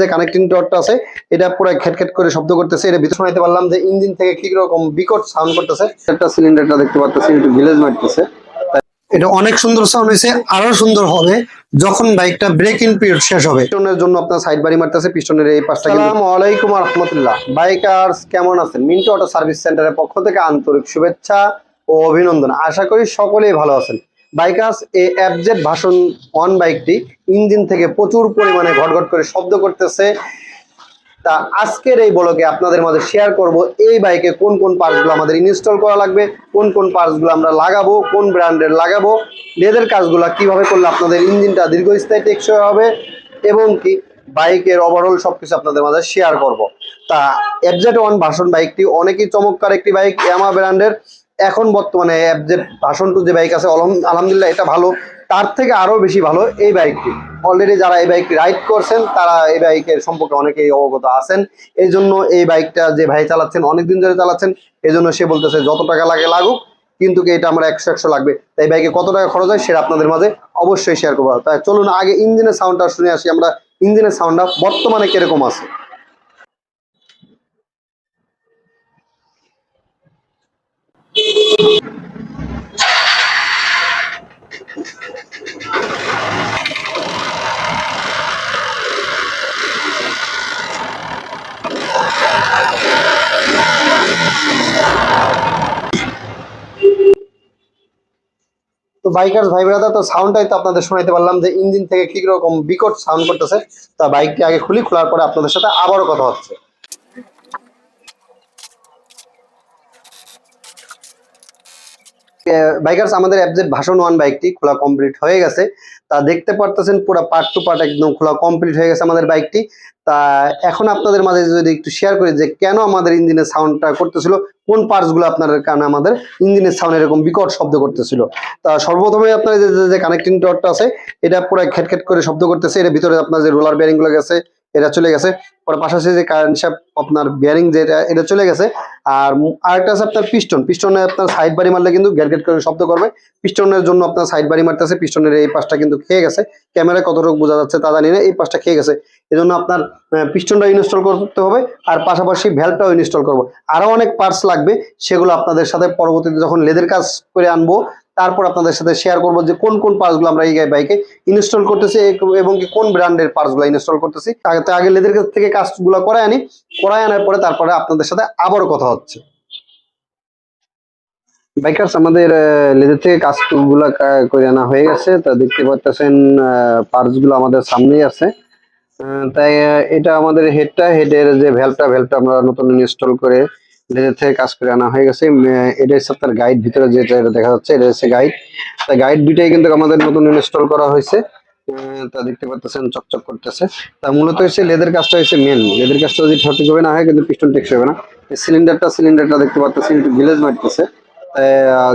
যে কানেক্টিং ডটটা আছে, এটা পুরো খেটখেট করে শব্দ করতেছে। এটা ভিতরে শোনাইতে পারলাম যে ইঞ্জিন থেকে কি রকম বিকট সাউন্ড করতেছে। একটা সিলিন্ডারটা দেখতে পাচ্ছেন একটু ভিলেজ মারতেছে। এটা অনেক সুন্দর সাউন্ড হয়েছে আরও সুন্দর হবে যখন বাইকটা ব্রেক ইন পিরিয়ড শেষ হবে। পিস্টনের জন্য আপনার সাইড বাড়ি মারতেছে পিস্টনের এই পাশটা আসসালামু আলাইকুম রহমতুল্লাহ বাইকার্স, কেমন আছেন? মিন্টু অটো সার্ভিস সেন্টারের পক্ষ থেকে আন্তরিক শুভেচ্ছা ও অভিনন্দন। আশা করি সকলেই ভালো আছেন। বাইকার্স এই অ্যাপজেট ভাষণ ওয়ান বাইকটি ইঞ্জিন থেকে প্রচুর পরিমাণে ঘটঘট করে শব্দ করতেছে। তা আজকের এই বলকে আপনাদের মাঝে শেয়ার করব এই বাইকে কোন কোন পার্টসগুলো আমাদের ইনস্টল করা লাগবে, কোন কোন পার্টসগুলো আমরা লাগাবো, কোন ব্র্যান্ডের লাগাবো লেদের কাজগুলো কীভাবে করলে আপনাদের ইঞ্জিনটা দীর্ঘস্থায়ী টেকসই হবে এবং কি বাইকের ওভারঅল সব কিছু আপনাদের মাঝে শেয়ার করব। তা এফজেড ওয়ান ভাষণ বাইকটি অনেকই চমৎকার একটি বাইক ইয়ামা ব্র্যান্ডের এখন বর্তমানে এফজেড ভাষণ টু যে বাইক আছে আলহামদুলিল্লাহ এটা ভালো। তার থেকে আরও বেশি ভালো এই বাইকটি অলরেডি যারা এই বাইক রাইড করছেন, তারা এই বাইকের সম্পর্কে অনেকেই অবগত আছেন। এই জন্য এই বাইকটা যে ভাই চালাচ্ছেন, অনেকদিন ধরে চালাচ্ছেন এই জন্য সে বলতেছে যত টাকা লাগে লাগুক, কিন্তু এটা আমার একশো একশো লাগবে। তাই বাইকে কত টাকা খরচ হয় সেটা আপনাদের মাঝে অবশ্যই শেয়ার করব। তাই চলুন, আগে ইঞ্জিনের সাউন্ডটা শুনে আসি আমরা। ইঞ্জিনের সাউন্ডটা বর্তমানে কীরকম আছে? তো বাইকার ভাই ব্রাদার তো সাউন্ডটাই তো আপনাদের শোনাইতে পারলাম যে ইঞ্জিন থেকে কি রকম বিকট সাউন্ড করতেছে। তা বাইকটি আগে খুলি, খোলার পরে আপনাদের সাথে আবারও কথা হচ্ছে। বাইকার্স আমাদের অ্যাপজেট ভাষণ ওয়ান বাইকটি খোলা কমপ্লিট হয়ে গেছে, তা দেখতে পারতেছেন পুরো পার্ট টু পার্ট একদম খোলা কমপ্লিট হয়ে গেছে আমাদের বাইকটি তা এখন আপনাদের মাঝে যদি একটু শেয়ার করি যে কেন আমাদের ইঞ্জিনের সাউন্ডটা করতেছিল, কোন পার্টসগুলো আপনার কারণে আমাদের ইঞ্জিনের সাউন্ড এরকম বিকট শব্দ করতেছিল? তা সর্বপ্রথমে আপনার যে কানেক্টিং ডটটা আছে, এটা পুরো খেটখেট করে শব্দ করতেছে, এর ভিতরে আপনার যে রোলার বেয়ারিংগুলো গেছে এটা চলে গেছে। পরে পাশাপাশি যে কারেন্ট শ্যাপ আপনার বিয়ারিং যেটা এটা চলে গেছে। আর আরেকটা আছে আপনার পিস্টন পিস্টনে আপনার সাইড বাড়ি মারলে কিন্তু গ্যাট করে শব্দ করবে। পিস্টনের জন্য আপনার সাইড বাড়ি মারতেছে পিস্টনের এই পাশটা কিন্তু খেয়ে গেছে। ক্যামেরা কতটুকু বোঝা যাচ্ছে তা জানি না, এই পাশটা খেয়ে গেছে। এই জন্য আপনার পিস্টনটা ইনস্টল করতে হবে, আর পাশাপাশি ভ্যালটাও ইনস্টল করব। আরও অনেক পার্টস লাগবে, সেগুলো আপনাদের সাথে পরবর্তীতে যখন লেদের কাজ করে আনব তারপর আপনাদের সাথে শেয়ার করব যে কোন কোন পার্টসগুলো আমরা এই বাইকে ইনস্টল করতেছি এবং কোন ব্র্যান্ডের পার্টসগুলো ইনস্টল করতেছি। আগে লেদের কাছ থেকে কাজগুলো করায় আনি। করায় আনার পরে তারপরে আপনাদের সাথে আবারও কথা হচ্ছে। বাইকার্স আমাদের লেদের থেকে কাজগুলো করে আনা হয়ে গেছে। তা দেখতে পাচ্ছেন পার্টসগুলো আমাদের সামনেই আছে। তাই এটা আমাদের হেডটা হেডের যে ভ্যালভটা ভ্যালভটা আমরা নতুন ইনস্টল করে লেদের থেকে কাজ করে আনা হয়ে গেছে। এটা হচ্ছে আপনার গাইড ভিতরে যেটা এটা দেখা যাচ্ছে এটা হচ্ছে গাইড তা গাইড বিটাই কিন্তু আমাদের নতুন ইনস্টল করা হয়েছে। তা দেখতে পাচ্ছেন, চকচক করতেছে। তা মূলত হচ্ছে লেদের কাজটা হচ্ছে মেন লেদের কাজটা যদি সঠিক হবে না হয়, কিন্তু পিস্টন টেকসই হবে না। সিলিন্ডারটা সিলিন্ডারটা দেখতে পাচ্ছেন, একটু ভিলেজ মারতেছে।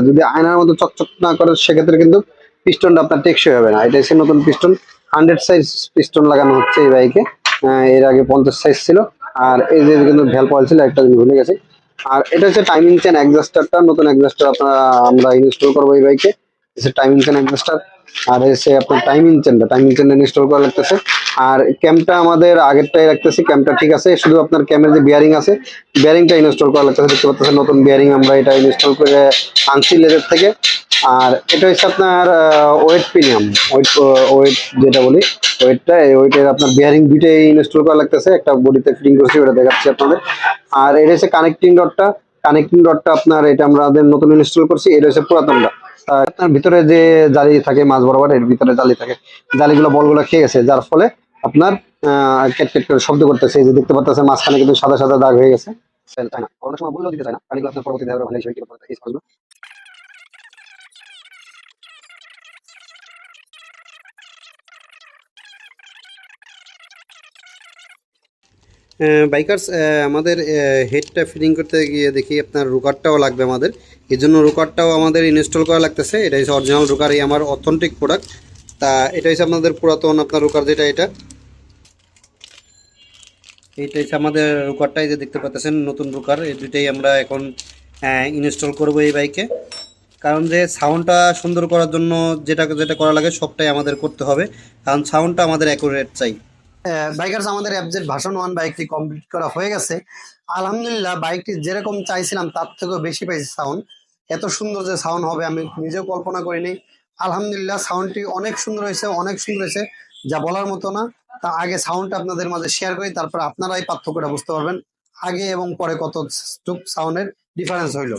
যদি আয়নার মতো চকচক না করে, সেক্ষেত্রে কিন্তু পিস্টনটা আপনার টেকসই হবে না। এটা হচ্ছে নতুন পিস্টন হান্ড্রেড সাইজ পিস্টন লাগানো হচ্ছে এই বাইকে এর আগে পঞ্চাশ সাইজ ছিল। আর এই যে কিন্তু ভ্যাল পয়েল ছিল একটা ভুলে গেছে। আর এটা হচ্ছে টাইমিং চেন অ্যাডজাস্টারটা নতুন অ্যাডজাস্টার আপনারা, আমরা ইনস্টল করব এই বাইকে এসে টাইমিং চেন অ্যাডজাস্টার আর এসে আপনার টাইমিং চেনটা টাইমিং চেনটা ইনস্টল করা লাগতেছে। আর ক্যামটা আমাদের আগেরটাই রাখতেছি ক্যামটা ঠিক আছে, শুধু আপনার ক্যামের যে বিয়ারিং আছে বিয়ারিংটা ইনস্টল করা লাগতেছে, দেখতে পাচ্ছেন নতুন বিয়ারিং আমরা এটা ইনস্টল করে আনছি লেজার থেকে। আর এটা হচ্ছে আপনার ওয়েট প্রিমিয়াম ওয়েট ওয়েট যেটা বলি ওয়েটটা এই ওয়েটের আপনার বিয়ারিং দুইটাই ইনস্টল করা লাগতেছে। একটা বডিতে ফিটিং করছি, ওটা দেখাচ্ছি আপনাদের। আর এটা হচ্ছে কানেক্টিং ডটটা কানেক্টিং ডটটা আপনার, এটা আমাদের নতুন ইনস্টল করছি, এটা হচ্ছে পুরাতনটা। আপনার ভিতরে যে জালি থাকে মাছ বরাবর, এর ভিতরে জালি থাকে। জালিগুলো বলগুলো খেয়ে গেছে, যার ফলে আপনার কেট কেট করে শব্দ করতেছে। এই যে দেখতে পাচ্ছেন, মাঝখানে কিন্তু সাদা সাদা দাগ হয়ে গেছে। অনেক সময় বললেও দিতে চায় না। পানিগুলো আপনার পরবর্তীতে আরও ভালো হিসেবে বাইকার্স আমাদের হেডটা ফিটিং করতে গিয়ে দেখি আপনার রুকারটাও লাগবে আমাদের। এই জন্য রুকারটাও আমাদের ইনস্টল করা লাগতেছে। এটা হচ্ছে অরিজিনাল রুকার, এই আমার অথেন্টিক প্রোডাক্ট তা এটা হচ্ছে আপনাদের পুরাতন আপনার রুকার যেটা এটা। এইটা হচ্ছে আমাদের রুকারটাই যে দেখতে পাচ্ছেন নতুন রুকার। এই দুইটাই আমরা এখন ইনস্টল করব এই বাইকে কারণ যে সাউন্ডটা সুন্দর করার জন্য যেটা যেটা করা লাগে সবটাই আমাদের করতে হবে। কারণ সাউন্ডটা আমাদের অ্যাকুরেট চাই। বাইকার্স আমাদের অ্যাপজেট ভাষণ ওয়ান বাইকটি কমপ্লিট করা হয়ে গেছে। আলহামদুলিল্লাহ বাইকটি যেরকম চাইছিলাম, তার থেকেও বেশি পাইছি সাউন্ড এত সুন্দর যে সাউন্ড হবে, আমি নিজেও কল্পনা করিনি। আলহামদুলিল্লাহ সাউন্ডটি অনেক সুন্দর হয়েছে, অনেক সুন্দর হয়েছে, যা বলার মতো না। তা আগে সাউন্ডটা আপনাদের মাঝে শেয়ার করি, তারপর আপনারাই পার্থক্যটা বুঝতে পারবেন। আগে এবং পরে কত সাউন্ডের ডিফারেন্স হইল।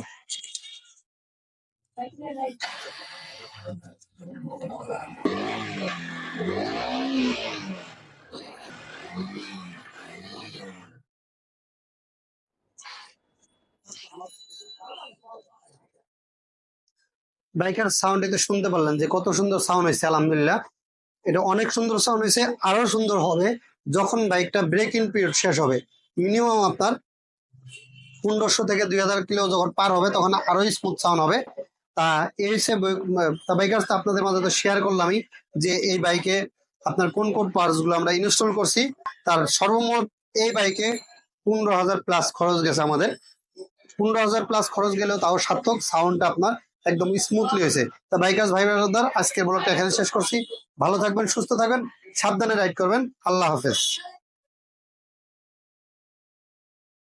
বাইকের সাউন্ড এটা শুনতে পারলেন যে কত সুন্দর সাউন্ড হয়েছে, আলহামদুলিল্লাহ। এটা অনেক সুন্দর সাউন্ড হয়েছে, আরও সুন্দর হবে যখন বাইকটা ব্রেক ইন পিরিয়ড শেষ হবে। মিনিমাম আপনার পনেরোশো থেকে দুই হাজার কিলো যখন পার হবে, তখন আরও স্মুথ সাউন্ড হবে। তা এই হিসেবে বাইকার আপনাদের মাঝে তো শেয়ার করলামই যে এই বাইকে আপনার কোন কোন পার্টসগুলো আমরা ইনস্টল করছি, তার সর্বমোট এই বাইকে পনেরো হাজার প্লাস খরচ গেছে আমাদের। পনেরো হাজার প্লাস খরচ গেলেও তাও সার্থক সাউন্ডটা আপনার একদম স্মুথলি হয়েছে। তা বাইকার্স ভাই ব্রাদার আজকের ব্লগটা এখানে শেষ করছি। ভালো থাকবেন, সুস্থ থাকবেন, সাবধানে রাইড করবেন। আল্লাহ হাফেজ।